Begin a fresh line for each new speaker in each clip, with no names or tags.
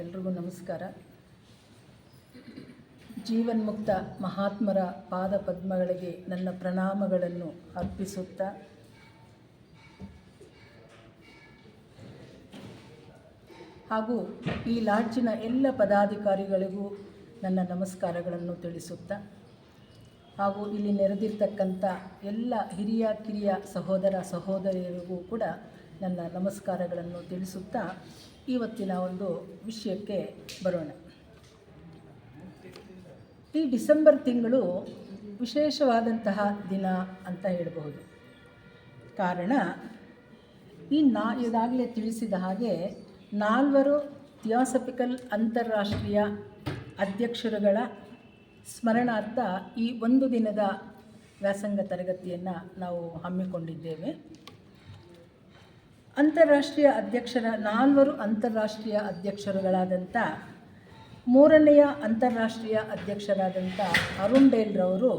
ಎಲ್ರಿಗೂ ನಮಸ್ಕಾರ. ಜೀವನ್ಮುಕ್ತ ಮಹಾತ್ಮರ ಪಾದ ಪದ್ಮಗಳಿಗೆ ನನ್ನ ಪ್ರಣಾಮಗಳನ್ನು ಅರ್ಪಿಸುತ್ತಾ. ಹಾಗೂ ಈ ಲಾಡ್ಜಿನ ಎಲ್ಲ ಪದಾಧಿಕಾರಿಗಳಿಗೂ ನನ್ನ ನಮಸ್ಕಾರಗಳನ್ನು ತಿಳಿಸುತ್ತಾ. ಹಾಗೂ ಇಲ್ಲಿ ನೆರೆದಿರ್ತಕ್ಕಂಥ ಎಲ್ಲ ಹಿರಿಯ ಕಿರಿಯ ಸಹೋದರ ಸಹೋದರಿಯರಿಗೂ ಕೂಡ ನನ್ನ ನಮಸ್ಕಾರಗಳನ್ನು ತಿಳಿಸುತ್ತಾ. ಇವತ್ತಿನ ಒಂದು ವಿಷಯಕ್ಕೆ ಬರೋಣ. ಈ ಡಿಸೆಂಬರ್ ತಿಂಗಳು ವಿಶೇಷವಾದಂತಹ ದಿನ ಅಂತ ಹೇಳಬಹುದು. ಕಾರಣ, ಈ ನಾ, ಈಗಾಗಲೇ ತಿಳಿಸಿದ ಹಾಗೆ ನಾಲ್ವರು ಥಿಯಾಸಫಿಕಲ್ ಅಂತಾರಾಷ್ಟ್ರೀಯ ಅಧ್ಯಕ್ಷರುಗಳ ಸ್ಮರಣಾರ್ಥ ಈ ಒಂದು ದಿನದ ವ್ಯಾಸಂಗ ತರಗತಿಯನ್ನು ನಾವು ಹಮ್ಮಿಕೊಂಡಿದ್ದೇವೆ. ಅಂತಾರಾಷ್ಟ್ರೀಯ ಅಧ್ಯಕ್ಷರ, ನಾಲ್ವರು ಅಂತಾರಾಷ್ಟ್ರೀಯ ಅಧ್ಯಕ್ಷರುಗಳಾದಂಥ, ಮೂರನೆಯ ಅಂತಾರಾಷ್ಟ್ರೀಯ ಅಧ್ಯಕ್ಷರಾದಂಥ ಅರುಣ್ ಡೇಲ್ರವರು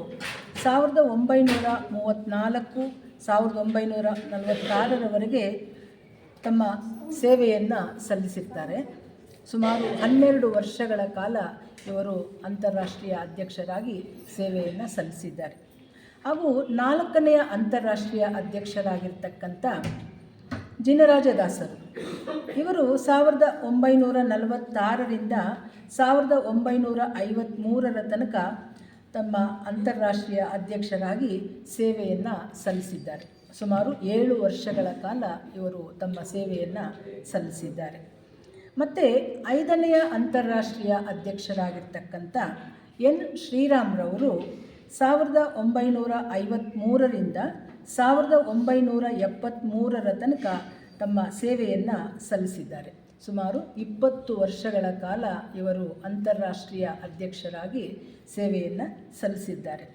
ಸಾವಿರದ ಒಂಬೈನೂರ ಮೂವತ್ತ್ನಾಲ್ಕು ಸಾವಿರದ ಒಂಬೈನೂರ ನಲವತ್ತಾರರವರೆಗೆ ತಮ್ಮ ಸೇವೆಯನ್ನು ಸಲ್ಲಿಸಿರ್ತಾರೆ. ಸುಮಾರು ಹನ್ನೆರಡು ವರ್ಷಗಳ ಕಾಲ ಇವರು ಅಂತಾರಾಷ್ಟ್ರೀಯ ಅಧ್ಯಕ್ಷರಾಗಿ ಸೇವೆಯನ್ನು ಸಲ್ಲಿಸಿದ್ದಾರೆ. ಹಾಗೂ ನಾಲ್ಕನೆಯ ಅಂತಾರಾಷ್ಟ್ರೀಯ ಅಧ್ಯಕ್ಷರಾಗಿರ್ತಕ್ಕಂಥ ಜಿನರಾಜದಾಸರು. ಇವರು ಸಾವಿರದ ಒಂಬೈನೂರ ನಲವತ್ತಾರರಿಂದ ಸಾವಿರದ ಒಂಬೈನೂರ ಐವತ್ತ್ಮೂರರ ತನಕ ತಮ್ಮ ಅಂತಾರಾಷ್ಟ್ರೀಯ ಅಧ್ಯಕ್ಷರಾಗಿ ಸೇವೆಯನ್ನು ಸಲ್ಲಿಸಿದ್ದಾರೆ. ಸುಮಾರು ಏಳು ವರ್ಷಗಳ ಕಾಲ ಇವರು ತಮ್ಮ ಸೇವೆಯನ್ನು ಸಲ್ಲಿಸಿದ್ದಾರೆ. ಮತ್ತು ಐದನೆಯ ಅಂತಾರಾಷ್ಟ್ರೀಯ ಅಧ್ಯಕ್ಷರಾಗಿರ್ತಕ್ಕಂಥ ಎನ್ ಶ್ರೀರಾಮ್ರವರು ಸಾವಿರದ ಒಂಬೈನೂರ ಐವತ್ತ್ಮೂರರಿಂದ ಸಾವಿರದ ಒಂಬೈನೂರ ಎಪ್ಪತ್ತ್ಮೂರರ ತನಕ ತಮ್ಮ ಸೇವೆಯನ್ನು ಸಲ್ಲಿಸಿದ್ದಾರೆ. ಸುಮಾರು ಇಪ್ಪತ್ತು ವರ್ಷಗಳ ಕಾಲ ಇವರು ಅಂತಾರಾಷ್ಟ್ರೀಯ ಅಧ್ಯಕ್ಷರಾಗಿ ಸೇವೆಯನ್ನು ಸಲ್ಲಿಸಿದ್ದಾರೆ.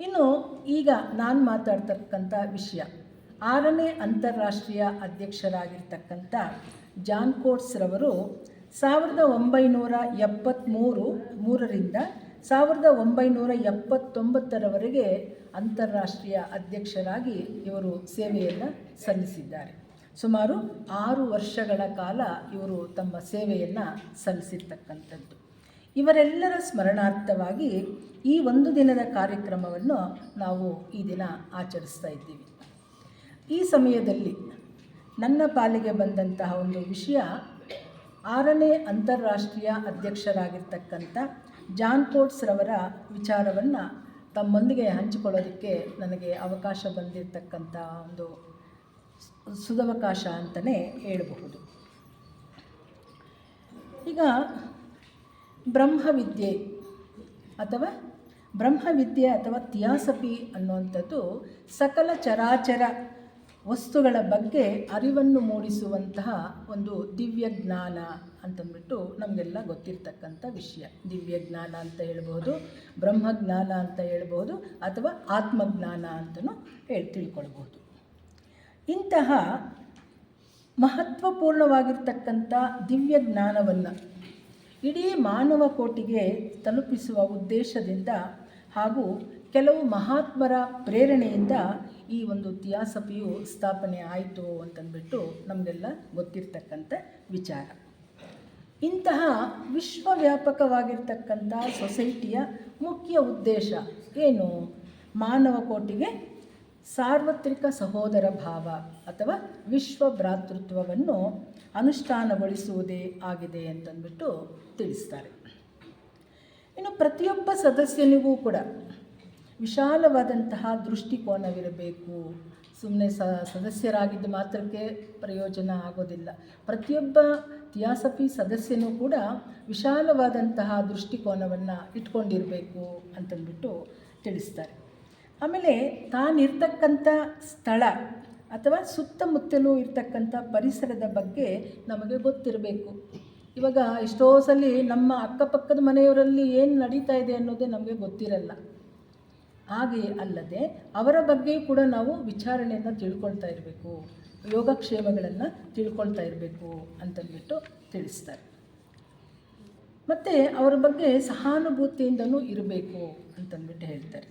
ಇನ್ನು ಈಗ ನಾನು ಮಾತಾಡ್ತಕ್ಕಂಥ ವಿಷಯ. ಆರನೇ ಅಂತಾರಾಷ್ಟ್ರೀಯ ಅಧ್ಯಕ್ಷರಾಗಿರ್ತಕ್ಕಂಥ ಜಾನ್ ಕೋಟ್ಸ್ರವರು ಸಾವಿರದ ಒಂಬೈನೂರ ಎಪ್ಪತ್ತ್ಮೂರು ಮೂರರಿಂದ ಸಾವಿರದ ಒಂಬೈನೂರ ಎಪ್ಪತ್ತೊಂಬತ್ತರವರೆಗೆ ಅಂತಾರಾಷ್ಟ್ರೀಯ ಅಧ್ಯಕ್ಷರಾಗಿ ಇವರು ಸೇವೆಯನ್ನು ಸಲ್ಲಿಸಿದ್ದಾರೆ. ಸುಮಾರು ಆರು ವರ್ಷಗಳ ಕಾಲ ಇವರು ತಮ್ಮ ಸೇವೆಯನ್ನು ಸಲ್ಲಿಸಿರ್ತಕ್ಕಂಥದ್ದು. ಇವರೆಲ್ಲರ ಸ್ಮರಣಾರ್ಥವಾಗಿ ಈ ಒಂದು ದಿನದ ಕಾರ್ಯಕ್ರಮವನ್ನು ನಾವು ಈ ದಿನ ಆಚರಿಸ್ತಾ ಇದ್ದೀವಿ. ಈ ಸಮಯದಲ್ಲಿ ನನ್ನ ಪಾಲಿಗೆ ಬಂದಂತಹ ಒಂದು ವಿಷಯ ಆರನೇ ಅಂತಾರಾಷ್ಟ್ರೀಯ ಅಧ್ಯಕ್ಷರಾಗಿರ್ತಕ್ಕಂಥ ಜಾನ್ ಕೋಟ್ಸ್ರವರ ವಿಚಾರವನ್ನು ತಮ್ಮೊಂದಿಗೆ ಹಂಚಿಕೊಳ್ಳೋದಕ್ಕೆ ನನಗೆ ಅವಕಾಶ ಬಂದಿರತಕ್ಕಂಥ ಒಂದು ಸುದವಕಾಶ ಅಂತಲೇ ಹೇಳಬಹುದು. ಈಗ ಬ್ರಹ್ಮವಿದ್ಯೆ ಅಥವಾ ಬ್ರಹ್ಮವಿದ್ಯೆ ಅಥವಾ ಥಿಯಾಸಫಿ ಅನ್ನುವಂಥದ್ದು ಸಕಲ ಚರಾಚರ ವಸ್ತುಗಳ ಬಗ್ಗೆ ಅರಿವನ್ನು ಮೂಡಿಸುವಂತಹ ಒಂದು ದಿವ್ಯ ಜ್ಞಾನ ಅಂತಂದ್ಬಿಟ್ಟು ನಮಗೆಲ್ಲ ಗೊತ್ತಿರ್ತಕ್ಕಂಥ ವಿಷಯ. ದಿವ್ಯ ಜ್ಞಾನ ಅಂತ ಹೇಳ್ಬೋದು ಬ್ರಹ್ಮಜ್ಞಾನ ಅಂತ ಹೇಳ್ಬೋದು ಅಥವಾ ಆತ್ಮಜ್ಞಾನ ಅಂತಲೂ ಹೇಳಿ ತಿಳ್ಕೊಳ್ಬೋದು ಇಂತಹ ಮಹತ್ವಪೂರ್ಣವಾಗಿರ್ತಕ್ಕಂಥ ದಿವ್ಯ ಜ್ಞಾನವನ್ನು ಇಡೀ ಮಾನವ ಕೋಟಿಗೆ ತಲುಪಿಸುವ ಉದ್ದೇಶದಿಂದ ಹಾಗೂ ಕೆಲವು ಮಹಾತ್ಮರ ಪ್ರೇರಣೆಯಿಂದ ಈ ಒಂದು ಥಿಯಾಸಫಿಯು ಸ್ಥಾಪನೆ ಆಯಿತು ಅಂತಂದ್ಬಿಟ್ಟು ನಮಗೆಲ್ಲ ಗೊತ್ತಿರ್ತಕ್ಕಂಥ ವಿಚಾರ. ಇಂತಹ ವಿಶ್ವವ್ಯಾಪಕವಾಗಿರ್ತಕ್ಕಂಥ ಸೊಸೈಟಿಯ ಮುಖ್ಯ ಉದ್ದೇಶ ಏನು? ಮಾನವ ಕೋಟಿಗೆ ಸಾರ್ವತ್ರಿಕ ಸಹೋದರ ಭಾವ ಅಥವಾ ವಿಶ್ವ ಭ್ರಾತೃತ್ವವನ್ನು ಅನುಷ್ಠಾನಗೊಳಿಸುವುದೇ ಆಗಿದೆ ಅಂತಂದ್ಬಿಟ್ಟು ತಿಳಿಸ್ತಾರೆ. ಇನ್ನು ಪ್ರತಿಯೊಬ್ಬ ಸದಸ್ಯನಿಗೂ ಕೂಡ ವಿಶಾಲವಾದಂತಹ ದೃಷ್ಟಿಕೋನವಿರಬೇಕು. ಸುಮ್ಮನೆ ಸ, ಸದಸ್ಯರಾಗಿದ್ದ ಮಾತ್ರಕ್ಕೆ ಪ್ರಯೋಜನ ಆಗೋದಿಲ್ಲ. ಪ್ರತಿಯೊಬ್ಬ ಥಿಯಾಸಫಿ ಸದಸ್ಯನೂ ಕೂಡ ವಿಶಾಲವಾದಂತಹ ದೃಷ್ಟಿಕೋನವನ್ನು ಇಟ್ಕೊಂಡಿರಬೇಕು ಅಂತಂದ್ಬಿಟ್ಟು ತಿಳಿಸ್ತಾರೆ. ಆಮೇಲೆ ತಾನಿರ್ತಕ್ಕಂಥ ಸ್ಥಳ ಅಥವಾ ಸುತ್ತಮುತ್ತಲೂ ಇರ್ತಕ್ಕಂಥ ಪರಿಸರದ ಬಗ್ಗೆ ನಮಗೆ ಗೊತ್ತಿರಬೇಕು. ಇವಾಗ ಎಷ್ಟೋ ಸಲ ನಮ್ಮ ಅಕ್ಕಪಕ್ಕದ ಮನೆಯವರಲ್ಲಿ ಏನು ನಡೀತಾ ಇದೆ ಅನ್ನೋದೇ ನಮಗೆ ಗೊತ್ತಿರಲ್ಲ. ಹಾಗೆ ಅಲ್ಲದೆ ಅವರ ಬಗ್ಗೆ ಕೂಡ ನಾವು ವಿಚಾರಣೆಯನ್ನು ತಿಳ್ಕೊಳ್ತಾ ಇರಬೇಕು, ಯೋಗಕ್ಷೇಮಗಳನ್ನು ತಿಳ್ಕೊಳ್ತಾ ಇರಬೇಕು ಅಂತಂದ್ಬಿಟ್ಟು ತಿಳಿಸ್ತಾರೆ. ಮತ್ತು ಅವರ ಬಗ್ಗೆ ಸಹಾನುಭೂತಿಯಿಂದನೂ ಇರಬೇಕು ಅಂತಂದ್ಬಿಟ್ಟು ಹೇಳ್ತಾರೆ.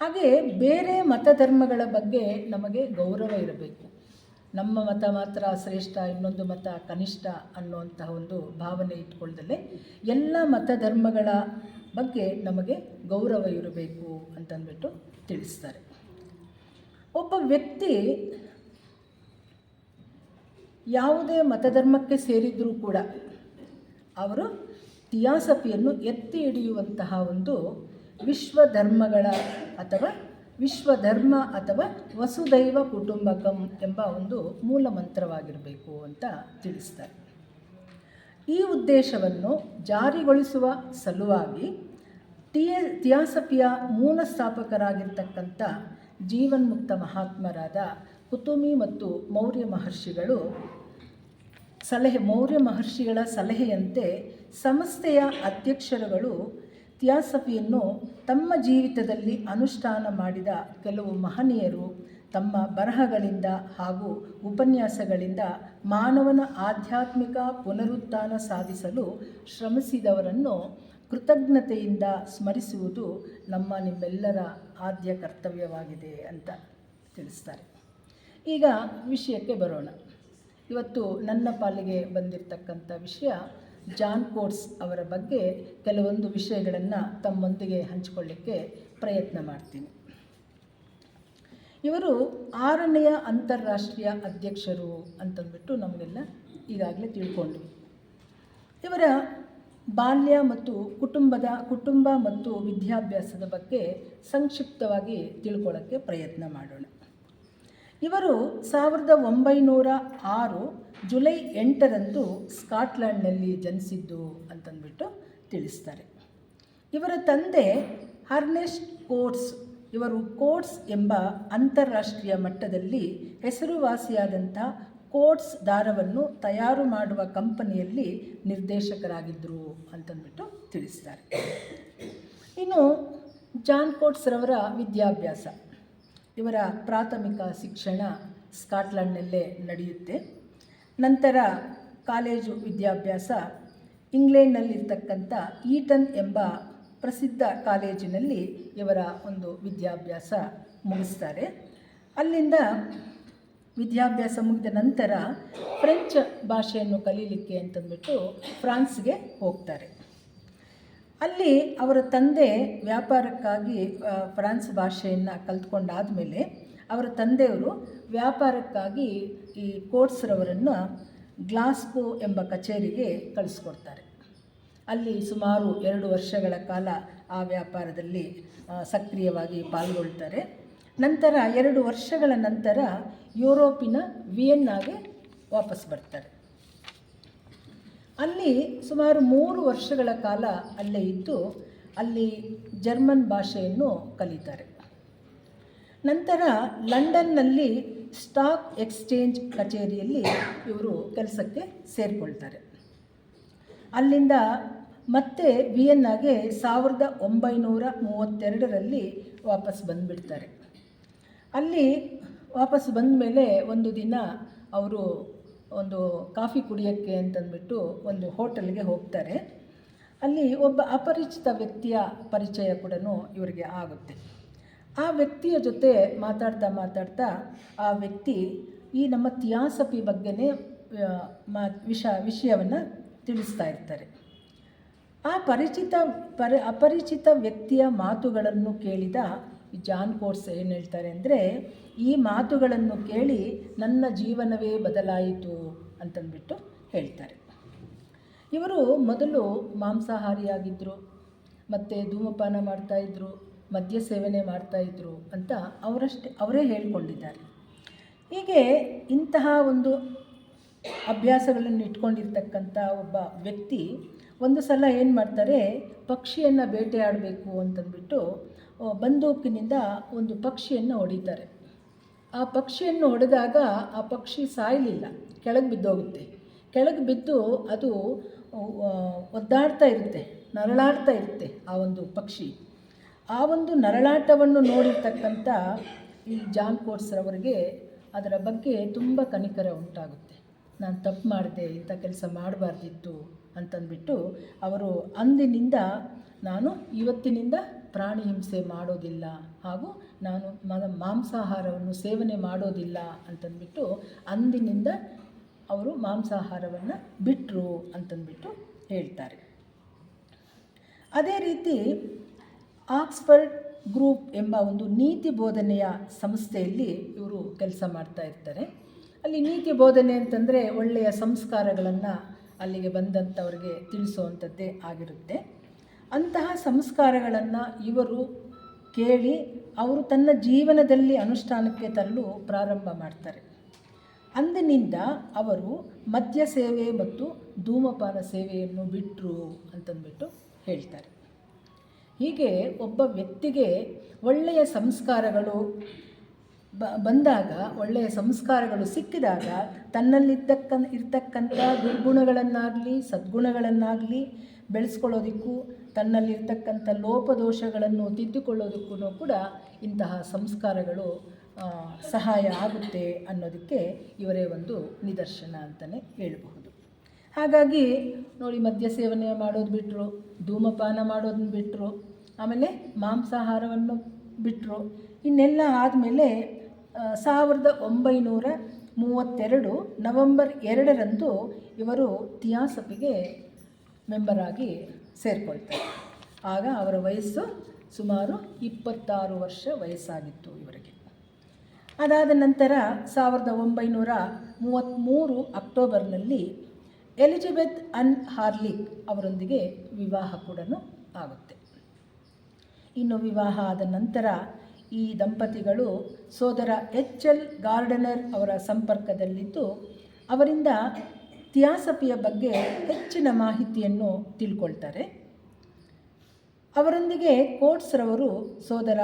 ಹಾಗೆ ಬೇರೆ ಮತಧರ್ಮಗಳ ಬಗ್ಗೆ ನಮಗೆ ಗೌರವ ಇರಬೇಕು. ನಮ್ಮ ಮತ ಮಾತ್ರ ಶ್ರೇಷ್ಠ, ಇನ್ನೊಂದು ಮತ ಕನಿಷ್ಠ ಅನ್ನುವಂತಹ ಒಂದು ಭಾವನೆ ಇಟ್ಕೊಳ್ದಲೆ ಎಲ್ಲ ಮತ ಧರ್ಮಗಳ ಬಗ್ಗೆ ನಮಗೆ ಗೌರವ ಇರಬೇಕು ಅಂತಂದ್ಬಿಟ್ಟು ತಿಳಿಸ್ತಾರೆ. ಒಬ್ಬ ವ್ಯಕ್ತಿ ಯಾವುದೇ ಮತಧರ್ಮಕ್ಕೆ ಸೇರಿದ್ರೂ ಕೂಡ ಅವರು ತಿಯಾಸಫಿಯನ್ನು ಎತ್ತಿ ಹಿಡಿಯುವಂತಹ ಒಂದು ವಿಶ್ವ ಧರ್ಮಗಳ ಅಥವಾ ವಿಶ್ವಧರ್ಮ ಅಥವಾ ವಸುದೈವ ಕುಟುಂಬಕಂ ಎಂಬ ಒಂದು ಮೂಲ ಮಂತ್ರವಾಗಿರಬೇಕು ಅಂತ ತಿಳಿಸ್ತಾರೆ. ಈ ಉದ್ದೇಶವನ್ನು ಜಾರಿಗೊಳಿಸುವ ಸಲುವಾಗಿ ಟಿಯ ತಿಯಾಸಪಿಯ ಮೂಲ ಸ್ಥಾಪಕರಾಗಿರ್ತಕ್ಕಂಥ ಜೀವನ್ಮುಕ್ತ ಮಹಾತ್ಮರಾದ ಕುತುಮಿ ಮತ್ತು ಮೌರ್ಯ ಮಹರ್ಷಿಗಳು ಸಲಹೆ ಮೌರ್ಯ ಮಹರ್ಷಿಗಳ ಸಲಹೆಯಂತೆ ಸಂಸ್ಥೆಯ ಅಧ್ಯಕ್ಷರುಗಳು ಥಿಯಾಸಫಿಯನ್ನು ತಮ್ಮ ಜೀವಿತದಲ್ಲಿ ಅನುಷ್ಠಾನ ಮಾಡಿದ ಕೆಲವು ಮಹನೀಯರು ತಮ್ಮ ಬರಹಗಳಿಂದ ಹಾಗೂ ಉಪನ್ಯಾಸಗಳಿಂದ ಮಾನವನ ಆಧ್ಯಾತ್ಮಿಕ ಪುನರುತ್ಥಾನ ಸಾಧಿಸಲು ಶ್ರಮಿಸಿದವರನ್ನು ಕೃತಜ್ಞತೆಯಿಂದ ಸ್ಮರಿಸುವುದು ನಮ್ಮ ನಿಮ್ಮೆಲ್ಲರ ಆದ್ಯ ಕರ್ತವ್ಯವಾಗಿದೆ ಅಂತ ತಿಳಿಸ್ತಾರೆ. ಈಗ ವಿಷಯಕ್ಕೆ ಬರೋಣ. ಇವತ್ತು ನನ್ನ ಪಾಲಿಗೆ ಬಂದಿರತಕ್ಕಂಥ ವಿಷಯ ಜಾನ್ ಕೋಟ್ಸ್ ಅವರ ಬಗ್ಗೆ ಕೆಲವೊಂದು ವಿಷಯಗಳನ್ನು ತಮ್ಮೊಂದಿಗೆ ಹಂಚಿಕೊಳ್ಳಿಕ್ಕೆ ಪ್ರಯತ್ನ ಮಾಡ್ತೀನಿ. ಇವರು ಆರನೆಯ ಅಂತಾರಾಷ್ಟ್ರೀಯ ಅಧ್ಯಕ್ಷರು ಅಂತಂದ್ಬಿಟ್ಟು ನಮಗೆಲ್ಲ ಈಗಾಗಲೇ ತಿಳ್ಕೊಂಡ್ವಿ. ಇವರ ಬಾಲ್ಯ ಮತ್ತು ಕುಟುಂಬದ, ಕುಟುಂಬ ಮತ್ತು ವಿದ್ಯಾಭ್ಯಾಸದ ಬಗ್ಗೆ ಸಂಕ್ಷಿಪ್ತವಾಗಿ ತಿಳ್ಕೊಳ್ಳೋಕ್ಕೆ ಪ್ರಯತ್ನ ಮಾಡೋಣ. ಇವರು ಸಾವಿರದ ಒಂಬೈನೂರ ಆರು ಜುಲೈ ಎಂಟರಂದು ಸ್ಕಾಟ್ಲ್ಯಾಂಡ್ನಲ್ಲಿ ಜನಿಸಿದ್ದು ಅಂತಂದ್ಬಿಟ್ಟು ತಿಳಿಸ್ತಾರೆ. ಇವರ ತಂದೆ ಹರ್ನೆಸ್ಟ್ ಕೋಟ್ಸ್, ಇವರು ಕೋಟ್ಸ್ ಎಂಬ ಅಂತಾರಾಷ್ಟ್ರೀಯ ಮಟ್ಟದಲ್ಲಿ ಹೆಸರುವಾಸಿಯಾದಂಥ ಕೋಟ್ಸ್ ದಾರವನ್ನು ತಯಾರು ಮಾಡುವ ಕಂಪನಿಯಲ್ಲಿ ನಿರ್ದೇಶಕರಾಗಿದ್ದರು ಅಂತಂದ್ಬಿಟ್ಟು ತಿಳಿಸ್ತಾರೆ. ಇನ್ನು ಜಾನ್ ಕೋಟ್ಸ್ರವರ ವಿದ್ಯಾಭ್ಯಾಸ. ಇವರ ಪ್ರಾಥಮಿಕ ಶಿಕ್ಷಣ ಸ್ಕಾಟ್ಲೆಂಡ್ನಲ್ಲೇ ನಡೆಯುತ್ತೆ. ನಂತರ ಕಾಲೇಜು ವಿದ್ಯಾಭ್ಯಾಸ ಇಂಗ್ಲೆಂಡ್ನಲ್ಲಿರ್ತಕ್ಕಂಥ ಈಟನ್ ಎಂಬ ಪ್ರಸಿದ್ಧ ಕಾಲೇಜಿನಲ್ಲಿ ಇವರ ಒಂದು ವಿದ್ಯಾಭ್ಯಾಸ ಮುಗಿಸ್ತಾರೆ. ಅಲ್ಲಿಂದ ವಿದ್ಯಾಭ್ಯಾಸ ಮುಗಿದ ನಂತರ ಫ್ರೆಂಚ್ ಭಾಷೆಯನ್ನು ಕಲೀಲಿಕ್ಕೆ ಅಂತಂದ್ಬಿಟ್ಟು ಫ್ರಾನ್ಸ್ಗೆ ಹೋಗ್ತಾರೆ. ಅಲ್ಲಿ ಅವರ ತಂದೆ ವ್ಯಾಪಾರಕ್ಕಾಗಿ ಫ್ರಾನ್ಸ್ ಭಾಷೆಯನ್ನು ಕಲ್ತ್ಕೊಂಡಾದಮೇಲೆ ಅವರ ತಂದೆಯವರು ವ್ಯಾಪಾರಕ್ಕಾಗಿ ಈ ಕೋಟ್ಸ್ರವರನ್ನು ಗ್ಲಾಸ್ಕೋ ಎಂಬ ಕಚೇರಿಗೆ ಕಳಿಸ್ಕೊಡ್ತಾರೆ. ಅಲ್ಲಿ ಸುಮಾರು ಎರಡು ವರ್ಷಗಳ ಕಾಲ ಆ ವ್ಯಾಪಾರದಲ್ಲಿ ಸಕ್ರಿಯವಾಗಿ ಪಾಲ್ಗೊಳ್ತಾರೆ. ನಂತರ ಎರಡು ವರ್ಷಗಳ ನಂತರ ಯುರೋಪಿನ ವಿಯನ್ನಾಗೆ ವಾಪಸ್ ಬರ್ತಾರೆ. ಅಲ್ಲಿ ಸುಮಾರು ಮೂರು ವರ್ಷಗಳ ಕಾಲ ಅಲ್ಲೇ ಇದ್ದು ಅಲ್ಲಿ ಜರ್ಮನ್ ಭಾಷೆಯನ್ನು ಕಲಿತಾರೆ. ನಂತರ ಲಂಡನ್ನಲ್ಲಿ ಸ್ಟಾಕ್ ಎಕ್ಸ್ಚೇಂಜ್ ಕಚೇರಿಯಲ್ಲಿ ಇವರು ಕೆಲಸಕ್ಕೆ ಸೇರಿಕೊಳ್ತಾರೆ. ಅಲ್ಲಿಂದ ಮತ್ತೆ ವಿಯನ್ನಾಗೆ ಸಾವಿರದ ಒಂಬೈನೂರ ಮೂವತ್ತೆರಡರಲ್ಲಿ ವಾಪಸ್ ಬಂದುಬಿಡ್ತಾರೆ. ಅಲ್ಲಿ ವಾಪಸ್ ಬಂದ ಮೇಲೆ ಒಂದು ದಿನ ಅವರು ಒಂದು ಕಾಫಿ ಕುಡಿಯೋಕ್ಕೆ ಅಂತಂದ್ಬಿಟ್ಟು ಒಂದು ಹೋಟೆಲ್ಗೆ ಹೋಗ್ತಾರೆ. ಅಲ್ಲಿ ಒಬ್ಬ ಅಪರಿಚಿತ ವ್ಯಕ್ತಿಯ ಪರಿಚಯ ಕೂಡ ಇವರಿಗೆ ಆಗುತ್ತೆ. ಆ ವ್ಯಕ್ತಿಯ ಜೊತೆ ಮಾತಾಡ್ತಾ ಮಾತಾಡ್ತಾ ಆ ವ್ಯಕ್ತಿ ಈ ನಮ್ಮ ಥಿಯಾಸಫಿ ಬಗ್ಗೆನೇ ಮಾ, ವಿಷ, ವಿಷಯವನ್ನು ತಿಳಿಸ್ತಾ ಇರ್ತಾರೆ. ಆ ಪರಿಚಿತ, ಪರಿ, ಅಪರಿಚಿತ ವ್ಯಕ್ತಿಯ ಮಾತುಗಳನ್ನು ಕೇಳಿದ ಜಾನ್ ಕೋರ್ಸ್ ಏನು ಹೇಳ್ತಾರೆ ಅಂದರೆ, ಈ ಮಾತುಗಳನ್ನು ಕೇಳಿ ನನ್ನ ಜೀವನವೇ ಬದಲಾಯಿತು ಅಂತಂದ್ಬಿಟ್ಟು ಹೇಳ್ತಾರೆ. ಇವರು ಮೊದಲು ಮಾಂಸಾಹಾರಿಯಾಗಿದ್ದರು ಮತ್ತು ಧೂಮಪಾನ ಮಾಡ್ತಾಯಿದ್ರು ಮದ್ಯ ಸೇವನೆ ಮಾಡ್ತಾಯಿದ್ರು ಅಂತ ಅವರಷ್ಟೇ, ಅವರೇ ಹೇಳ್ಕೊಂಡಿದ್ದಾರೆ. ಹೀಗೆ ಇಂತಹ ಒಂದು ಅಭ್ಯಾಸಗಳನ್ನು ಇಟ್ಕೊಂಡಿರ್ತಕ್ಕಂಥ ಒಬ್ಬ ವ್ಯಕ್ತಿ ಒಂದು ಸಲ ಏನು ಮಾಡ್ತಾರೆ, ಪಕ್ಷಿಯನ್ನು ಬೇಟೆಯಾಡಬೇಕು ಅಂತಂದ್ಬಿಟ್ಟು ಬಂದೂಕಿನಿಂದ ಒಂದು ಪಕ್ಷಿಯನ್ನು ಹೊಡಿತಾರೆ. ಆ ಪಕ್ಷಿಯನ್ನು ಹೊಡೆದಾಗ ಆ ಪಕ್ಷಿ ಸಾಯಲಿಲ್ಲ, ಕೆಳಗೆ ಬಿದ್ದೋಗುತ್ತೆ. ಕೆಳಗೆ ಬಿದ್ದು ಅದು ಒದ್ದಾಡ್ತಾ ಇರುತ್ತೆ, ನರಳಾಡ್ತಾ ಇರುತ್ತೆ ಆ ಒಂದು ಪಕ್ಷಿ. ಆ ಒಂದು ನರಳಾಟವನ್ನು ನೋಡಿರ್ತಕ್ಕಂಥ ಈ ಜಾನ್ ಕೋಟ್ಸ್ರವರಿಗೆ ಅದರ ಬಗ್ಗೆ ತುಂಬ ಕನಿಕರ ಉಂಟಾಗುತ್ತೆ. ನಾನು ತಪ್ಪು ಮಾಡಿದೆ, ಇಂಥ ಕೆಲಸ ಮಾಡಬಾರ್ದಿತ್ತು ಅಂತಂದ್ಬಿಟ್ಟು ಅವರು ಅಂದಿನಿಂದ, ನಾನು ಇವತ್ತಿನಿಂದ ಪ್ರಾಣಿ ಹಿಂಸೆ ಮಾಡೋದಿಲ್ಲ ಹಾಗೂ ನಾನು ಮಾಂಸಾಹಾರವನ್ನು ಸೇವನೆ ಮಾಡೋದಿಲ್ಲ ಅಂತಂದ್ಬಿಟ್ಟು ಅಂದಿನಿಂದ ಅವರು ಮಾಂಸಾಹಾರವನ್ನು ಬಿಟ್ಟರು ಅಂತಂದ್ಬಿಟ್ಟು ಹೇಳ್ತಾರೆ. ಅದೇ ರೀತಿ ಆಕ್ಸ್ಫರ್ಡ್ ಗ್ರೂಪ್ ಎಂಬ ಒಂದು ನೀತಿ ಬೋಧನೆಯ ಸಂಸ್ಥೆಯಲ್ಲಿ ಇವರು ಕೆಲಸ ಮಾಡ್ತಾ ಇರ್ತಾರೆ. ಅಲ್ಲಿ ನೀತಿ ಬೋಧನೆ ಅಂತಂದರೆ ಒಳ್ಳೆಯ ಸಂಸ್ಕಾರಗಳನ್ನು ಅಲ್ಲಿಗೆ ಬಂದಂಥವ್ರಿಗೆ ತಿಳಿಸುವಂಥದ್ದೇ ಆಗಿರುತ್ತೆ. ಅಂತಹ ಸಂಸ್ಕಾರಗಳನ್ನು ಇವರು ಕೇಳಿ ಅವರು ತನ್ನ ಜೀವನದಲ್ಲಿ ಅನುಷ್ಠಾನಕ್ಕೆ ತರಲು ಪ್ರಾರಂಭ ಮಾಡ್ತಾರೆ. ಅಂದಿನಿಂದ ಅವರು ಮದ್ಯ ಸೇವೆ ಮತ್ತು ಧೂಮಪಾನ ಸೇವೆಯನ್ನು ಬಿಟ್ಟರು ಅಂತಂದ್ಬಿಟ್ಟು ಹೇಳ್ತಾರೆ. ಹೀಗೆ ಒಬ್ಬ ವ್ಯಕ್ತಿಗೆ ಒಳ್ಳೆಯ ಸಂಸ್ಕಾರಗಳು ಬ, ಬಂದಾಗ, ಒಳ್ಳೆಯ ಸಂಸ್ಕಾರಗಳು ಸಿಕ್ಕಿದಾಗ ತನ್ನಲ್ಲಿದ್ದಕ್ಕ, ಇರ್ತಕ್ಕಂಥ ದುರ್ಗುಣಗಳನ್ನಾಗಲಿ, ಸದ್ಗುಣಗಳನ್ನಾಗಲಿ ಬೆಳೆಸ್ಕೊಳ್ಳೋದಕ್ಕೂ ತನ್ನಲ್ಲಿರ್ತಕ್ಕಂಥ ಲೋಪದೋಷಗಳನ್ನು ತಿದ್ದುಕೊಳ್ಳೋದಕ್ಕೂ ಕೂಡ ಇಂತಹ ಸಂಸ್ಕಾರಗಳು ಸಹಾಯ ಆಗುತ್ತೆ ಅನ್ನೋದಕ್ಕೆ ಇವರೇ ಒಂದು ನಿದರ್ಶನ ಅಂತಲೇ ಹೇಳಬಹುದು. ಹಾಗಾಗಿ ನೋಡಿ ಮದ್ಯ ಸೇವನೆ ಮಾಡೋದು ಬಿಟ್ಟರು ಧೂಮಪಾನ ಮಾಡೋದನ್ನ ಬಿಟ್ಟರು ಆಮೇಲೆ ಮಾಂಸಾಹಾರವನ್ನು ಬಿಟ್ಟರು ಇನ್ನೆಲ್ಲ ಆದಮೇಲೆ ಸಾವಿರದ ಒಂಬೈನೂರ ಮೂವತ್ತೆರಡು ನವೆಂಬರ್ ಎರಡರಂದು ಇವರು ತಿಯಾಸಪಿಗೆ ಮೆಂಬರಾಗಿ ಸೇರಿಕೊಳ್ತಾರೆ. ಆಗ ಅವರ ವಯಸ್ಸು ಸುಮಾರು ಇಪ್ಪತ್ತಾರು ವರ್ಷ ವಯಸ್ಸಾಗಿತ್ತು ಇವರಿಗೆ. ಅದಾದ ನಂತರ ಸಾವಿರದ ಒಂಬೈನೂರ ಮೂವತ್ತ್ಮೂರು ಅಕ್ಟೋಬರ್ನಲ್ಲಿ ಎಲಿಜಬೆತ್ ಅನ್ ಹಾರ್ಲಿಕ್ ಅವರೊಂದಿಗೆ ವಿವಾಹ ಕೂಡ ಆಗುತ್ತೆ. ಇನ್ನು ವಿವಾಹ ಆದ ನಂತರ ಈ ದಂಪತಿಗಳು ಸೋದರ ಎಚ್ ಎಲ್ ಗಾರ್ಡನರ್ ಅವರ ಸಂಪರ್ಕದಲ್ಲಿದ್ದು, ಅವರಿಂದ ಥಿಯಾಸಫಿಯ ಬಗ್ಗೆ ಹೆಚ್ಚಿನ ಮಾಹಿತಿಯನ್ನು ತಿಳ್ಕೊಳ್ತಾರೆ. ಅವರೊಂದಿಗೆ ಕೋಟ್ಸ್ರವರು ಸೋದರ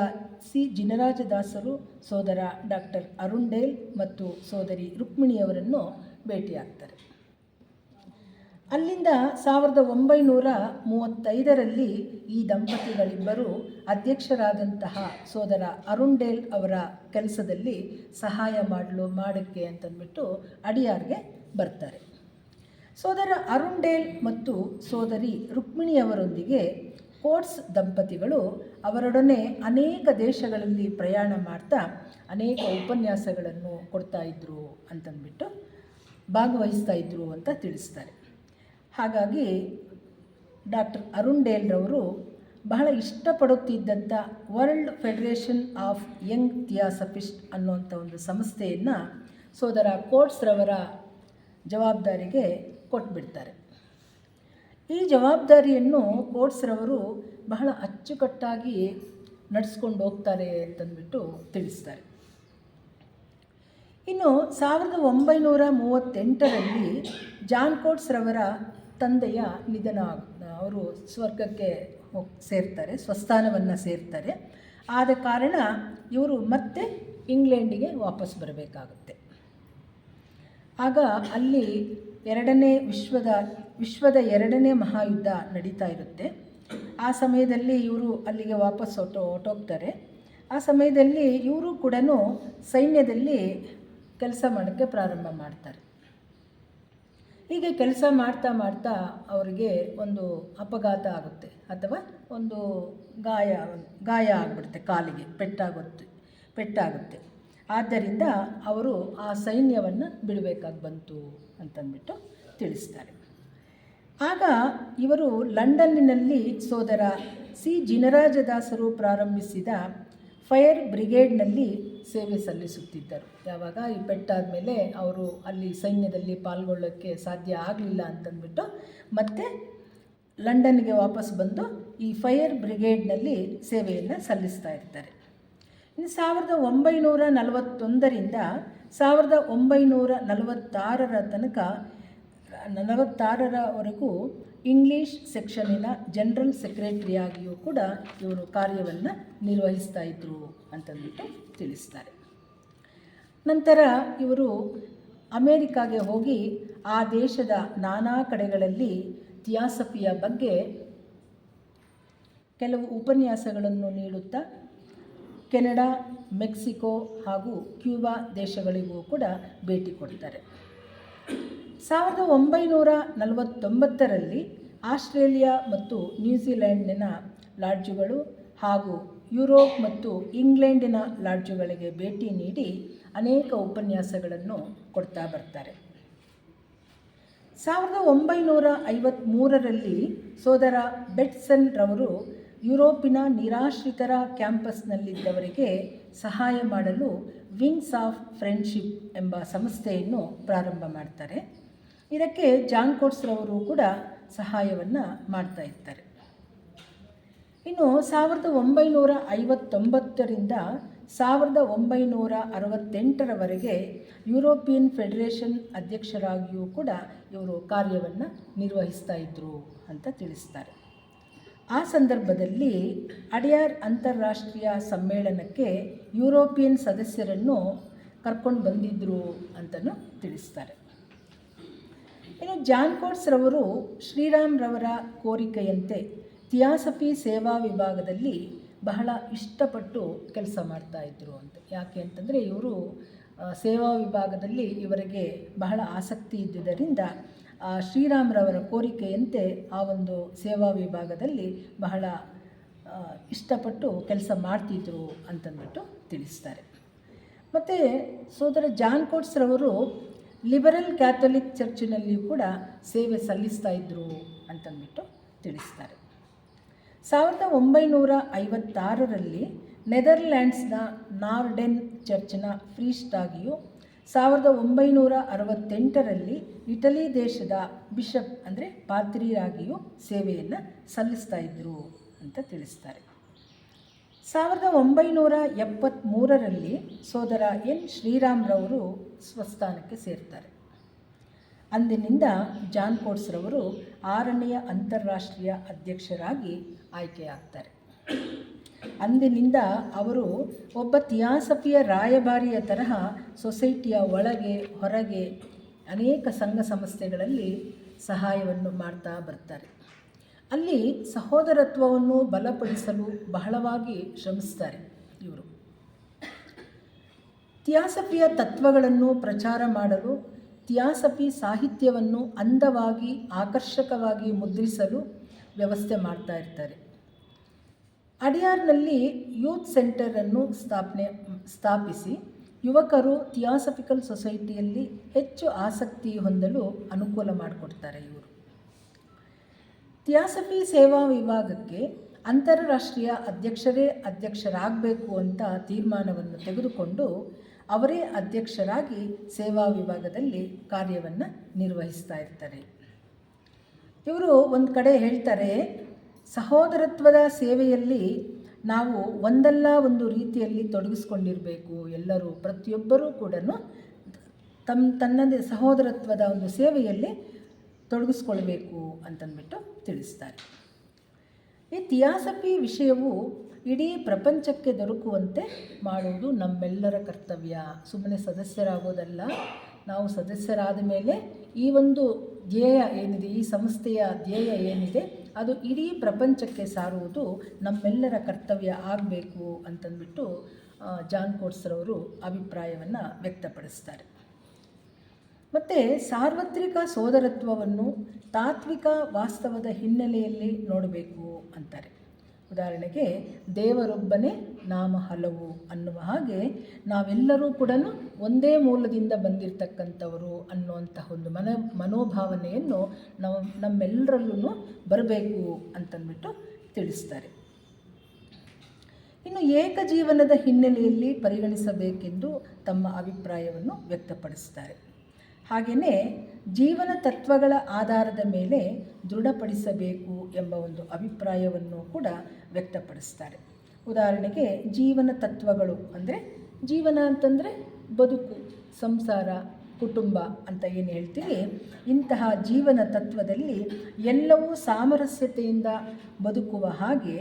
ಸಿ ಜಿನರಾಜದಾಸರು, ಸೋದರ ಡಾಕ್ಟರ್ ಅರುಣ್ ಡೇಲ್ ಮತ್ತು ಸೋದರಿ ರುಕ್ಮಿಣಿಯವರನ್ನು ಭೇಟಿಯಾಗ್ತಾರೆ. ಅಲ್ಲಿಂದ ಸಾವಿರದ ಒಂಬೈನೂರ ಮೂವತ್ತೈದರಲ್ಲಿ ಈ ದಂಪತಿಗಳಿಬ್ಬರು ಅಧ್ಯಕ್ಷರಾದಂತಹ ಸೋದರ ಅರುಣ್ ಡೇಲ್ ಅವರ ಕೆಲಸದಲ್ಲಿ ಸಹಾಯ ಮಾಡಲು, ಮಾಡೋಕ್ಕೆ ಅಂತಂದ್ಬಿಟ್ಟು ಅಡಿಯಾರ್ಗೆ ಬರ್ತಾರೆ. ಸೋದರ ಅರುಂಡೇಲ್ ಡೇಲ್ ಮತ್ತು ಸೋದರಿ ರುಕ್ಮಿಣಿಯವರೊಂದಿಗೆ ಕೋಟ್ಸ್ ದಂಪತಿಗಳು ಅವರೊಡನೆ ಅನೇಕ ದೇಶಗಳಲ್ಲಿ ಪ್ರಯಾಣ ಮಾಡ್ತಾ ಅನೇಕ ಉಪನ್ಯಾಸಗಳನ್ನು ಕೊಡ್ತಾ ಇದ್ದರು ಅಂತಂದ್ಬಿಟ್ಟು ಭಾಗವಹಿಸ್ತಾ ಇದ್ದರು ಅಂತ ತಿಳಿಸ್ತಾರೆ. ಹಾಗಾಗಿ ಡಾಕ್ಟರ್ ಅರುಣ್ ಡೇಲ್ರವರು ಬಹಳ ಇಷ್ಟಪಡುತ್ತಿದ್ದಂಥ World Federation of Young Theosophist ಅನ್ನುವಂಥ ಒಂದು ಸಂಸ್ಥೆಯನ್ನು ಸೋದರ ಕೋಟ್ಸ್ರವರ ಜವಾಬ್ದಾರಿಗೆ ಕೊಟ್ಬಿಡ್ತಾರೆ. ಈ ಜವಾಬ್ದಾರಿಯನ್ನು ಕೋಟ್ಸ್ರವರು ಬಹಳ ಅಚ್ಚುಕಟ್ಟಾಗಿ ನಡೆಸ್ಕೊಂಡು ಹೋಗ್ತಾರೆ ಅಂತಂದ್ಬಿಟ್ಟು ತಿಳಿಸ್ತಾರೆ. ಇನ್ನು ಸಾವಿರದ ಒಂಬೈನೂರ ಮೂವತ್ತೆಂಟರಲ್ಲಿ ಜಾನ್ ಕೋಟ್ಸ್ರವರ ತಂದೆಯ ನಿಧನ ಅವರು ಸ್ವರ್ಗಕ್ಕೆ ಸೇರ್ತಾರೆ, ಸ್ವಸ್ಥಾನವನ್ನು ಸೇರ್ತಾರೆ. ಆದ ಕಾರಣ ಇವರು ಮತ್ತೆ ಇಂಗ್ಲೆಂಡಿಗೆ ವಾಪಸ್ ಬರಬೇಕಾಗುತ್ತೆ. ಆಗ ಅಲ್ಲಿ ಎರಡನೇ ವಿಶ್ವದ ವಿಶ್ವದ ಎರಡನೇ ಮಹಾಯುದ್ಧ ನಡೀತಾ ಇರುತ್ತೆ. ಆ ಸಮಯದಲ್ಲಿ ಇವರು ಅಲ್ಲಿಗೆ ವಾಪಸ್ ಹೊಟ್ಟು ಹೊಟ್ಟೋಗ್ತಾರೆ ಆ ಸಮಯದಲ್ಲಿ ಇವರು ಕೂಡ ಸೈನ್ಯದಲ್ಲಿ ಕೆಲಸ ಮಾಡೋಕ್ಕೆ ಪ್ರಾರಂಭ ಮಾಡ್ತಾರೆ. ಹೀಗೆ ಕೆಲಸ ಮಾಡ್ತಾ ಮಾಡ್ತಾ ಅವರಿಗೆ ಒಂದು ಅಪಘಾತ ಆಗುತ್ತೆ ಅಥವಾ ಒಂದು ಗಾಯ ಗಾಯ ಆಗಿಬಿಡುತ್ತೆ ಕಾಲಿಗೆ, ಪೆಟ್ಟಾಗುತ್ತೆ ಪೆಟ್ಟಾಗುತ್ತೆ. ಆದ್ದರಿಂದ ಅವರು ಆ ಸೈನ್ಯವನ್ನು ಬಿಡಬೇಕಾಗಿ ಬಂತು. ಅಂತಂದ್ಬಿಟ್ಟು ತಿಳಿಸ್ತಾರೆ. ಆಗ ಇವರು ಲಂಡನ್ನಿನಲ್ಲಿ ಸೋದರ ಸಿ. ಜಿನರಾಜದಾಸರು ಪ್ರಾರಂಭಿಸಿದ ಫೈರ್ ಬ್ರಿಗೇಡ್ನಲ್ಲಿ ಸೇವೆ ಸಲ್ಲಿಸುತ್ತಿದ್ದರು. ಯಾವಾಗ ಈ ಪೆಟ್ಟಾದ ಮೇಲೆ ಅವರು ಅಲ್ಲಿ ಸೈನ್ಯದಲ್ಲಿ ಪಾಲ್ಗೊಳ್ಳೋಕ್ಕೆ ಸಾಧ್ಯ ಆಗಲಿಲ್ಲ ಅಂತಂದ್ಬಿಟ್ಟು ಮತ್ತೆ ಲಂಡನ್ಗೆ ವಾಪಸ್ ಬಂದು ಈ ಫೈರ್ ಬ್ರಿಗೇಡ್ನಲ್ಲಿ ಸೇವೆಯನ್ನು ಸಲ್ಲಿಸ್ತಾ ಇರ್ತಾರೆ. ಇನ್ನು ಸಾವಿರದ ಒಂಬೈನೂರ ನಲವತ್ತೊಂದರಿಂದ ಸಾವಿರದ ಒಂಬೈನೂರ ನಲವತ್ತಾರರ ತನಕ, ನಲವತ್ತಾರರವರೆಗೂ ಇಂಗ್ಲೀಷ್ ಸೆಕ್ಷನಿನ ಜನರಲ್ ಸೆಕ್ರೆಟರಿಯಾಗಿಯೂ ಕೂಡ ಇವರು ಕಾರ್ಯವನ್ನು ನಿರ್ವಹಿಸ್ತಾ ಇದ್ದರು ಅಂತಂದ್ಬಿಟ್ಟು ತಿಳಿಸ್ತಾರೆ. ನಂತರ ಇವರು ಅಮೇರಿಕಾಗೆ ಹೋಗಿ ಆ ದೇಶದ ನಾನಾ ಕಡೆಗಳಲ್ಲಿ ಥಿಯಾಸಫಿಯ ಬಗ್ಗೆ ಕೆಲವು ಉಪನ್ಯಾಸಗಳನ್ನು ನೀಡುತ್ತಾ ಕೆನಡಾ, ಮೆಕ್ಸಿಕೋ ಹಾಗೂ ಕ್ಯೂಬಾ ದೇಶಗಳಿಗೂ ಕೂಡ ಭೇಟಿ ಕೊಡ್ತಾರೆ ಸಾವಿರದ ಒಂಬೈನೂರ ನಲವತ್ತೊಂಬತ್ತರಲ್ಲಿ ಆಸ್ಟ್ರೇಲಿಯಾ ಮತ್ತು ನ್ಯೂಜಿಲೆಂಡಿನ ಲಾಡ್ಜುಗಳು ಹಾಗೂ ಯುರೋಪ್ ಮತ್ತು ಇಂಗ್ಲೆಂಡಿನ ಲಾಡ್ಜುಗಳಿಗೆ ಭೇಟಿ ನೀಡಿ ಅನೇಕ ಉಪನ್ಯಾಸಗಳನ್ನು ಕೊಡ್ತಾ ಬರ್ತಾರೆ. ಸಾವಿರದ ಒಂಬೈನೂರ ಐವತ್ತ್ಮೂರರಲ್ಲಿ ಸೋದರ ಬೆಟ್ಸನ್ ರವರು ಯುರೋಪಿನ ನಿರಾಶ್ರಿತರ ಕ್ಯಾಂಪಸ್ನಲ್ಲಿದ್ದವರಿಗೆ ಸಹಾಯ ಮಾಡಲು ವಿಂಗ್ಸ್ ಆಫ್ ಫ್ರೆಂಡ್ಶಿಪ್ ಎಂಬ ಸಂಸ್ಥೆಯನ್ನು ಪ್ರಾರಂಭ ಮಾಡ್ತಾರೆ. ಇದಕ್ಕೆ ಜಾನ್ ಕೋಟ್ಸ್ರವರು ಕೂಡ ಸಹಾಯವನ್ನು ಮಾಡ್ತಾ ಇರ್ತಾರೆ. ಇನ್ನು ಸಾವಿರದ ಒಂಬೈನೂರ ಐವತ್ತೊಂಬತ್ತರಿಂದ ಸಾವಿರದ ಒಂಬೈನೂರ ಅರವತ್ತೆಂಟರವರೆಗೆ ಯುರೋಪಿಯನ್ ಫೆಡರೇಷನ್ ಅಧ್ಯಕ್ಷರಾಗಿಯೂ ಕೂಡ ಇವರು ಕಾರ್ಯವನ್ನು ನಿರ್ವಹಿಸ್ತಾ ಇದ್ದರು ಅಂತ ತಿಳಿಸ್ತಾರೆ. ಆ ಸಂದರ್ಭದಲ್ಲಿ ಅಡಿಯಾರ್ ಅಂತಾರಾಷ್ಟ್ರೀಯ ಸಮ್ಮೇಳನಕ್ಕೆ ಯುರೋಪಿಯನ್ ಸದಸ್ಯರನ್ನು ಕರ್ಕೊಂಡು ಬಂದಿದ್ದರು ಅಂತಲೂ ತಿಳಿಸ್ತಾರೆ. ಇನ್ನು ಜಾನ್ ಕೋಟ್ಸ್ರವರು ಶ್ರೀರಾಮ್ರವರ ಕೋರಿಕೆಯಂತೆ ಥಿಯಾಸಫಿ ಸೇವಾ ವಿಭಾಗದಲ್ಲಿ ಬಹಳ ಇಷ್ಟಪಟ್ಟು ಕೆಲಸ ಮಾಡ್ತಾ ಇದ್ದರು ಅಂತ. ಯಾಕೆ ಅಂತಂದರೆ ಇವರು ಸೇವಾ ವಿಭಾಗದಲ್ಲಿ ಇವರಿಗೆ ಬಹಳ ಆಸಕ್ತಿ ಇದ್ದುದರಿಂದ ಆ, ಶ್ರೀರಾಮ್ರವರ ಕೋರಿಕೆಯಂತೆ ಆ ಒಂದು ಸೇವಾ ವಿಭಾಗದಲ್ಲಿ ಬಹಳ ಇಷ್ಟಪಟ್ಟು ಕೆಲಸ ಮಾಡ್ತಿದ್ರು ಅಂತಂದ್ಬಿಟ್ಟು ತಿಳಿಸ್ತಾರೆ. ಮತ್ತು ಸೋದರ ಜಾನ್ ಕೋಟ್ಸ್ರವರು ಲಿಬರಲ್ ಕ್ಯಾಥೋಲಿಕ್ ಚರ್ಚಿನಲ್ಲಿಯೂ ಕೂಡ ಸೇವೆ ಸಲ್ಲಿಸ್ತಾ ಇದ್ದರು ಅಂತಂದ್ಬಿಟ್ಟು ತಿಳಿಸ್ತಾರೆ. ಸಾವಿರದ ಒಂಬೈನೂರ ಐವತ್ತಾರರಲ್ಲಿ ನೆದರ್ಲ್ಯಾಂಡ್ಸ್ನ ನಾರ್ಡೆನ್ ಚರ್ಚ್ನ ಫ್ರೀಸ್ಟ್ ಆಗಿಯೂ ಸಾವಿರದ ಒಂಬೈನೂರ ಅರವತ್ತೆಂಟರಲ್ಲಿ ಇಟಲಿ ದೇಶದ ಬಿಷಪ್ ಅಂದರೆ ಪಾದ್ರಿಯಾಗಿಯೂ ಸೇವೆಯನ್ನು ಸಲ್ಲಿಸ್ತಾ ಇದ್ದರು ಅಂತ ತಿಳಿಸ್ತಾರೆ. ಸಾವಿರದ ಒಂಬೈನೂರ ಎಪ್ಪತ್ತ್ಮೂರರಲ್ಲಿ ಸೋದರ ಎನ್ ಶ್ರೀರಾಮ್ರವರು ಸ್ವಸ್ಥಾನಕ್ಕೆ ಸೇರ್ತಾರೆ. ಅಂದಿನಿಂದ ಜಾನ್ ಕೋಟ್ಸ್ರವರು ಆರನೆಯ ಅಂತಾರಾಷ್ಟ್ರೀಯ ಅಧ್ಯಕ್ಷರಾಗಿ ಆಯ್ಕೆಯಾಗ್ತಾರೆ. ಅಂದಿನಿಂದ ಅವರು ಒಬ್ಬ ಥಿಯಾಸಫಿಯ ರಾಯಭಾರಿಯ ತರಹ ಸೊಸೈಟಿಯ ಒಳಗೆ, ಹೊರಗೆ ಅನೇಕ ಸಂಘ ಸಂಸ್ಥೆಗಳಲ್ಲಿ ಸಹಾಯವನ್ನು ಮಾಡ್ತಾ ಬರ್ತಾರೆ. ಅಲ್ಲಿ ಸಹೋದರತ್ವವನ್ನು ಬಲಪಡಿಸಲು ಬಹಳವಾಗಿ ಶ್ರಮಿಸ್ತಾರೆ ಇವರು. ಥಿಯಾಸಫಿಯ ತತ್ವಗಳನ್ನು ಪ್ರಚಾರ ಮಾಡಲು ಥಿಯಾಸಫಿ ಸಾಹಿತ್ಯವನ್ನು ಅಂದವಾಗಿ, ಆಕರ್ಷಕವಾಗಿ ಮುದ್ರಿಸಲು ವ್ಯವಸ್ಥೆ ಮಾಡ್ತಾ ಇರ್ತಾರೆ. ಅಡಿಯಾರ್ನಲ್ಲಿ ಯೂತ್ ಸೆಂಟರನ್ನು ಸ್ಥಾಪನೆ, ಸ್ಥಾಪಿಸಿ ಯುವಕರು ಥಿಯಾಸಫಿಕಲ್ ಸೊಸೈಟಿಯಲ್ಲಿ ಹೆಚ್ಚು ಆಸಕ್ತಿ ಹೊಂದಲು ಅನುಕೂಲ ಮಾಡಿಕೊಡ್ತಾರೆ ಇವರು. ಥಿಯಾಸಫಿ ಸೇವಾ ವಿಭಾಗಕ್ಕೆ ಅಂತಾರಾಷ್ಟ್ರೀಯ ಅಧ್ಯಕ್ಷರೇ ಅಧ್ಯಕ್ಷರಾಗಬೇಕು ಅಂತ ತೀರ್ಮಾನವನ್ನು ತೆಗೆದುಕೊಂಡು ಅವರೇ ಅಧ್ಯಕ್ಷರಾಗಿ ಸೇವಾ ವಿಭಾಗದಲ್ಲಿ ಕಾರ್ಯವನ್ನು ನಿರ್ವಹಿಸ್ತಾ ಇರ್ತಾರೆ. ಇವರು ಒಂದು ಕಡೆ ಹೇಳ್ತಾರೆ ಸಹೋದರತ್ವದ ಸೇವೆಯಲ್ಲಿ ನಾವು ಒಂದಲ್ಲ ಒಂದು ರೀತಿಯಲ್ಲಿ ತೊಡಗಿಸ್ಕೊಂಡಿರಬೇಕು. ಎಲ್ಲರೂ, ಪ್ರತಿಯೊಬ್ಬರೂ ಕೂಡ ತಮ್ಮ ತನ್ನದೇ ಸಹೋದರತ್ವದ ಒಂದು ಸೇವೆಯಲ್ಲಿ ತೊಡಗಿಸ್ಕೊಳ್ಬೇಕು ಅಂತಂದ್ಬಿಟ್ಟು ತಿಳಿಸ್ತಾರೆ. ಈ ವಿಷಯವು ಇಡೀ ಪ್ರಪಂಚಕ್ಕೆ ದೊರಕುವಂತೆ ಮಾಡುವುದು ನಮ್ಮೆಲ್ಲರ ಕರ್ತವ್ಯ. ಸುಮ್ಮನೆ ಸದಸ್ಯರಾಗೋದಲ್ಲ, ನಾವು ಸದಸ್ಯರಾದ ಮೇಲೆ ಈ ಒಂದು ಧ್ಯೇಯ ಏನಿದೆ, ಈ ಸಂಸ್ಥೆಯ ಧ್ಯೇಯ ಏನಿದೆ ಅದು ಇಡೀ ಪ್ರಪಂಚಕ್ಕೆ ಸಾರುವುದು ನಮ್ಮೆಲ್ಲರ ಕರ್ತವ್ಯ ಆಗಬೇಕು ಅಂತಂದ್ಬಿಟ್ಟು ಜಾನ್ ಕೋಟ್ಸ್ರವರು ಅಭಿಪ್ರಾಯವನ್ನು ವ್ಯಕ್ತಪಡಿಸ್ತಾರೆ. ಮತ್ತು ಸಾರ್ವತ್ರಿಕ ಸೋದರತ್ವವನ್ನು ತಾತ್ವಿಕ ವಾಸ್ತವದ ಹಿನ್ನೆಲೆಯಲ್ಲಿ ನೋಡಬೇಕು ಅಂತಾರೆ. ಉದಾಹರಣೆಗೆ ದೇವರೊಬ್ಬನೇ ನಾಮ ಹಲವು ಅನ್ನುವ ಹಾಗೆ ನಾವೆಲ್ಲರೂ ಕೂಡ ಒಂದೇ ಮೂಲದಿಂದ ಬಂದಿರತಕ್ಕಂಥವರು ಅನ್ನುವಂತಹ ಒಂದು ಮನ ಮನೋಭಾವನೆಯನ್ನು ನಾವು ನಮ್ಮೆಲ್ಲರಲ್ಲೂ ಬರಬೇಕು ಅಂತಂದ್ಬಿಟ್ಟು ತಿಳಿಸ್ತಾರೆ. ಇನ್ನು ಏಕಜೀವನದ ಹಿನ್ನೆಲೆಯಲ್ಲಿ ಪರಿಗಣಿಸಬೇಕೆಂದು ತಮ್ಮ ಅಭಿಪ್ರಾಯವನ್ನು ವ್ಯಕ್ತಪಡಿಸ್ತಾರೆ. ಹಾಗೆಯೇ ಜೀವನ ತತ್ವಗಳ ಆಧಾರದ ಮೇಲೆ ದೃಢಪಡಿಸಬೇಕು ಎಂಬ ಒಂದು ಅಭಿಪ್ರಾಯವನ್ನು ಕೂಡ ವ್ಯಕ್ತಪಡಿಸ್ತಾರೆ. ಉದಾಹರಣೆಗೆ ಜೀವನ ತತ್ವಗಳು ಅಂದರೆ ಜೀವನ ಅಂತಂದರೆ ಬದುಕು, ಸಂಸಾರ, ಕುಟುಂಬ ಅಂತ ಏನು ಹೇಳ್ತೀವಿ. ಇಂತಹ ಜೀವನ ತತ್ವದಲ್ಲಿ ಎಲ್ಲವೂ ಸಾಮರಸ್ಯತೆಯಿಂದ ಬದುಕುವ ಹಾಗೆ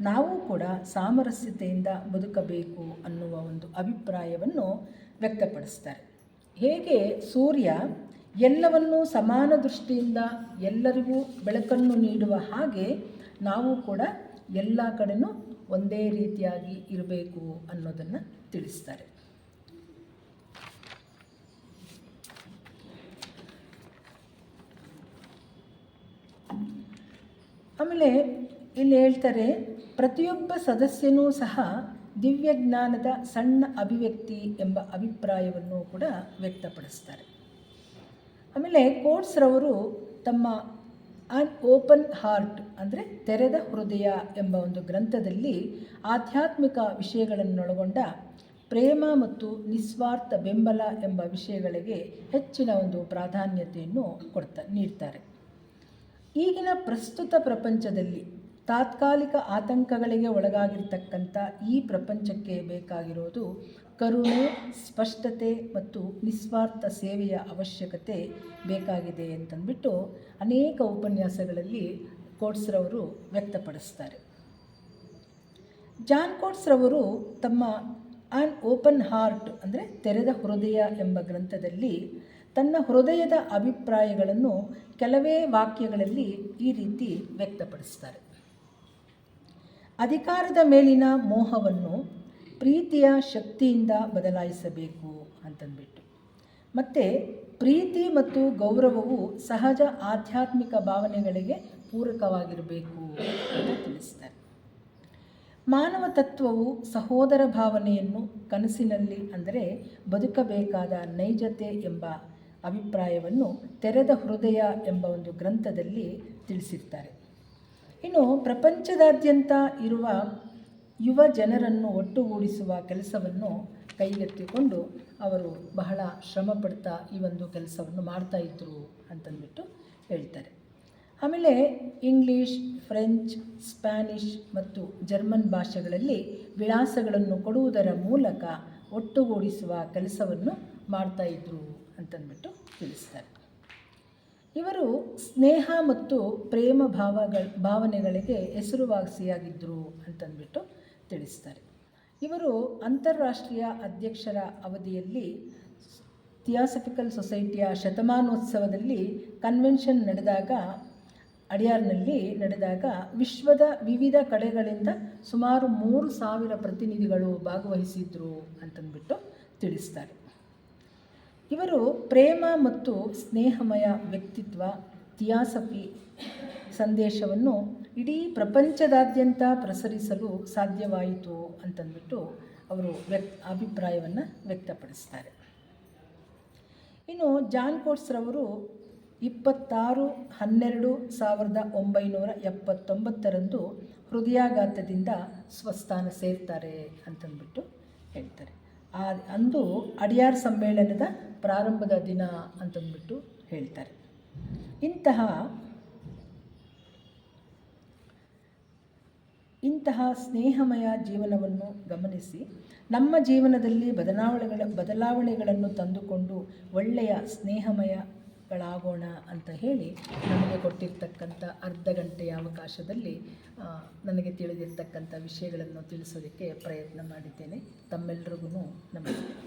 ನಾವು ಕೂಡ ಸಾಮರಸ್ಯತೆಯಿಂದ ಬದುಕಬೇಕು ಅನ್ನುವ ಒಂದು ಅಭಿಪ್ರಾಯವನ್ನು ವ್ಯಕ್ತಪಡಿಸ್ತಾರೆ. ಹೇಗೆ? ಸೂರ್ಯ ಎಲ್ಲವನ್ನೂ ಸಮಾನ ದೃಷ್ಟಿಯಿಂದ ಎಲ್ಲರಿಗೂ ಬೆಳಕನ್ನು ನೀಡುವ ಹಾಗೆ ನಾವು ಕೂಡ ಎಲ್ಲ ಕಡೆನೂ ಒಂದೇ ರೀತಿಯಾಗಿ ಇರಬೇಕು ಅನ್ನೋದನ್ನು ತಿಳಿಸ್ತಾರೆ. ಆಮೇಲೆ ಇಲ್ಲಿ ಹೇಳ್ತಾರೆ, ಪ್ರತಿಯೊಬ್ಬ ಸದಸ್ಯನೂ ಸಹ ದಿವ್ಯ ಜ್ಞಾನದ ಸಣ್ಣ ಅಭಿವ್ಯಕ್ತಿ ಎಂಬ ಅಭಿಪ್ರಾಯವನ್ನು ಕೂಡ ವ್ಯಕ್ತಪಡಿಸ್ತಾರೆ. ಆಮೇಲೆ ಕೋಟ್ಸ್ರವರು ತಮ್ಮ ಆನ್ ಓಪನ್ ಹಾರ್ಟ್ ಅಂದರೆ ತೆರೆದ ಹೃದಯ ಎಂಬ ಒಂದು ಗ್ರಂಥದಲ್ಲಿ ಆಧ್ಯಾತ್ಮಿಕ ವಿಷಯಗಳನ್ನೊಳಗೊಂಡ ಪ್ರೇಮ ಮತ್ತು ನಿಸ್ವಾರ್ಥ ಬೆಂಬಲ ಎಂಬ ವಿಷಯಗಳಿಗೆ ಹೆಚ್ಚಿನ ಒಂದು ಪ್ರಾಧಾನ್ಯತೆಯನ್ನು ಕೊಡ್ತಾ, ನೀಡ್ತಾರೆ. ಈಗಿನ ಪ್ರಸ್ತುತ ಪ್ರಪಂಚದಲ್ಲಿ ತಾತ್ಕಾಲಿಕ ಆತಂಕಗಳಿಗೆ ಒಳಗಾಗಿರ್ತಕ್ಕಂಥ ಈ ಪ್ರಪಂಚಕ್ಕೆ ಬೇಕಾಗಿರೋದು ಕರುಣೆ, ಸ್ಪಷ್ಟತೆ ಮತ್ತು ನಿಸ್ವಾರ್ಥ ಸೇವೆಯ ಅವಶ್ಯಕತೆ ಬೇಕಾಗಿದೆ ಅಂತಂದ್ಬಿಟ್ಟು ಅನೇಕ ಉಪನ್ಯಾಸಗಳಲ್ಲಿ ಕೋಟ್ಸ್ರವರು ವ್ಯಕ್ತಪಡಿಸ್ತಾರೆ. ಜಾನ್ ಕೋಟ್ಸ್ರವರು ತಮ್ಮ ಆನ್ ಓಪನ್ ಹಾರ್ಟ್ ಅಂದರೆ ತೆರೆದ ಹೃದಯ ಎಂಬ ಗ್ರಂಥದಲ್ಲಿ ತನ್ನ ಹೃದಯದ ಅಭಿಪ್ರಾಯಗಳನ್ನು ಕೆಲವೇ ವಾಕ್ಯಗಳಲ್ಲಿ ಈ ರೀತಿ ವ್ಯಕ್ತಪಡಿಸ್ತಾರೆ. ಅಧಿಕಾರದ ಮೇಲಿನ ಮೋಹವನ್ನು ಪ್ರೀತಿಯ ಶಕ್ತಿಯಿಂದ ಬದಲಾಯಿಸಬೇಕು ಅಂತಂದ್ಬಿಟ್ಟು. ಮತ್ತು ಪ್ರೀತಿ ಮತ್ತು ಗೌರವವು ಸಹಜ ಆಧ್ಯಾತ್ಮಿಕ ಭಾವನೆಗಳಿಗೆ ಪೂರಕವಾಗಿರಬೇಕು ಅಂತ ತಿಳಿಸ್ತಾರೆ. ಮಾನವ ತತ್ವವು ಸಹೋದರ ಭಾವನೆಯನ್ನು ಕನಸಿನಲ್ಲಿ ಅಂದರೆ ಬದುಕಬೇಕಾದ ನೈಜತೆ ಎಂಬ ಅಭಿಪ್ರಾಯವನ್ನು ತೆರೆದ ಹೃದಯ ಎಂಬ ಒಂದು ಗ್ರಂಥದಲ್ಲಿ ತಿಳಿಸಿರ್ತಾರೆ. ಇನ್ನು ಪ್ರಪಂಚದಾದ್ಯಂತ ಇರುವ ಯುವ ಜನರನ್ನು ಒಟ್ಟುಗೂಡಿಸುವ ಕೆಲಸವನ್ನು ಕೈಗೆತ್ತಿಕೊಂಡು ಅವರು ಬಹಳ ಶ್ರಮ ಪಡ್ತಾ ಈ ಒಂದು ಕೆಲಸವನ್ನು ಮಾಡ್ತಾಯಿದ್ರು ಅಂತಂದ್ಬಿಟ್ಟು ಹೇಳ್ತಾರೆ. ಆಮೇಲೆ ಇಂಗ್ಲೀಷ್, ಫ್ರೆಂಚ್, ಸ್ಪ್ಯಾನಿಷ್ ಮತ್ತು ಜರ್ಮನ್ ಭಾಷೆಗಳಲ್ಲಿ ವಿಳಾಸಗಳನ್ನು ಕೊಡುವುದರ ಮೂಲಕ ಒಟ್ಟುಗೂಡಿಸುವ ಕೆಲಸವನ್ನು ಮಾಡ್ತಾಯಿದ್ರು ಅಂತಂದ್ಬಿಟ್ಟು ತಿಳಿಸ್ತಾರೆ. ಇವರು ಸ್ನೇಹ ಮತ್ತು ಪ್ರೇಮ ಭಾವಗಳ ಭಾವನೆಗಳಿಗೆ ಹೆಸರುವಾಸಿಯಾಗಿದ್ದರು ಅಂತಂದ್ಬಿಟ್ಟು ತಿಳಿಸ್ತಾರೆ. ಇವರು ಅಂತಾರಾಷ್ಟ್ರೀಯ ಅಧ್ಯಕ್ಷರ ಅವಧಿಯಲ್ಲಿ ಥಿಯಾಸಫಿಕಲ್ ಸೊಸೈಟಿಯ ಶತಮಾನೋತ್ಸವದಲ್ಲಿ ಕನ್ವೆನ್ಷನ್ ನಡೆದಾಗ, ಅಡಿಯಾರ್ನಲ್ಲಿ ನಡೆದಾಗ ವಿಶ್ವದ ವಿವಿಧ ಕಡೆಗಳಿಂದ ಸುಮಾರು ಮೂರು ಸಾವಿರ ಪ್ರತಿನಿಧಿಗಳು ಭಾಗವಹಿಸಿದ್ರು ಅಂತಂದ್ಬಿಟ್ಟು ತಿಳಿಸ್ತಾರೆ. ಇವರು ಪ್ರೇಮ ಮತ್ತು ಸ್ನೇಹಮಯ ವ್ಯಕ್ತಿತ್ವ ಥಿಯಾಸಫಿ ಸಂದೇಶವನ್ನು ಇಡೀ ಪ್ರಪಂಚದಾದ್ಯಂತ ಪ್ರಸರಿಸಲು ಸಾಧ್ಯವಾಯಿತು ಅಂತಂದ್ಬಿಟ್ಟು ಅವರು ವ್ಯಕ್ ಅಭಿಪ್ರಾಯವನ್ನು ವ್ಯಕ್ತಪಡಿಸ್ತಾರೆ. ಇನ್ನು ಜಾನ್ ಕೋಟ್ಸ್ರವರು ಇಪ್ಪತ್ತಾರು ಹನ್ನೆರಡು ಸಾವಿರದ ಒಂಬೈನೂರ ಎಪ್ಪತ್ತೊಂಬತ್ತರಂದು ಹೃದಯಾಘಾತದಿಂದ ಸ್ವಸ್ಥಾನ ಸೇರ್ತಾರೆ ಅಂತಂದ್ಬಿಟ್ಟು ಹೇಳ್ತಾರೆ. ಆ ಅಂದು ಅಡಿಯಾರ್ ಸಮ್ಮೇಳನದ ಪ್ರಾರಂಭದ ದಿನ ಅಂತಂದ್ಬಿಟ್ಟು ಹೇಳ್ತಾರೆ. ಇಂತಹ ಇಂತಹ ಸ್ನೇಹಮಯ ಜೀವನವನ್ನು ಗಮನಿಸಿ ನಮ್ಮ ಜೀವನದಲ್ಲಿ ಬದಲಾವಣೆಗಳ ಬದಲಾವಣೆಗಳನ್ನು ತಂದುಕೊಂಡು ಒಳ್ಳೆಯ ಗಳಾಗೋಣ ಅಂತ ಹೇಳಿ ನಮಗೆ ಕೊಟ್ಟಿರ್ತಕ್ಕಂಥ ಅರ್ಧ ಗಂಟೆಯ ಅವಕಾಶದಲ್ಲಿ ನನಗೆ ತಿಳಿದಿರ್ತಕ್ಕಂಥ ವಿಷಯಗಳನ್ನು ತಿಳಿಸೋದಕ್ಕೆ ಪ್ರಯತ್ನ ಮಾಡಿದ್ದೇನೆ. ತಮ್ಮೆಲ್ರಿಗೂ ನಮಸ್ಕಾರ.